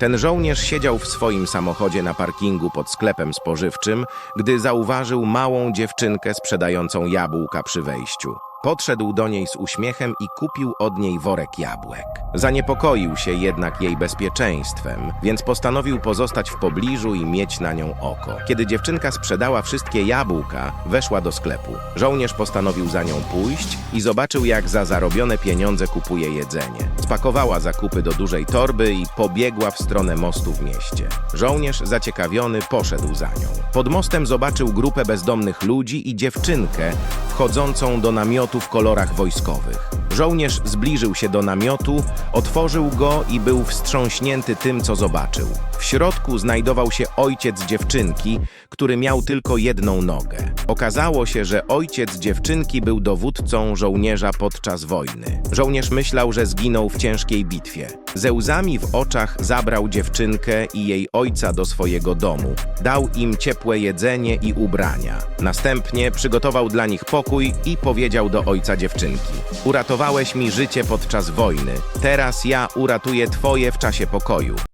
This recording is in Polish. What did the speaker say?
Ten żołnierz siedział w swoim samochodzie na parkingu pod sklepem spożywczym, gdy zauważył małą dziewczynkę sprzedającą jabłka przy wejściu. Podszedł do niej z uśmiechem i kupił od niej worek jabłek. Zaniepokoił się jednak jej bezpieczeństwem, więc postanowił pozostać w pobliżu i mieć na nią oko. Kiedy dziewczynka sprzedała wszystkie jabłka, weszła do sklepu. Żołnierz postanowił za nią pójść i zobaczył, jak za zarobione pieniądze kupuje jedzenie. Spakowała zakupy do dużej torby i pobiegła w stronę mostu w mieście. Żołnierz, zaciekawiony, poszedł za nią. Pod mostem zobaczył grupę bezdomnych ludzi i dziewczynkę wchodzącą do namiotu w kolorach wojskowych. Żołnierz zbliżył się do namiotu, otworzył go i był wstrząśnięty tym, co zobaczył. W środku znajdował się ojciec dziewczynki, który miał tylko jedną nogę. Okazało się, że ojciec dziewczynki był dowódcą żołnierza podczas wojny. Żołnierz myślał, że zginął w ciężkiej bitwie. Ze łzami w oczach zabrał dziewczynkę i jej ojca do swojego domu. Dał im ciepłe jedzenie i ubrania. Następnie przygotował dla nich pokój i powiedział do ojca dziewczynki: Uratowałeś mi życie podczas wojny. Teraz ja uratuję twoje w czasie pokoju.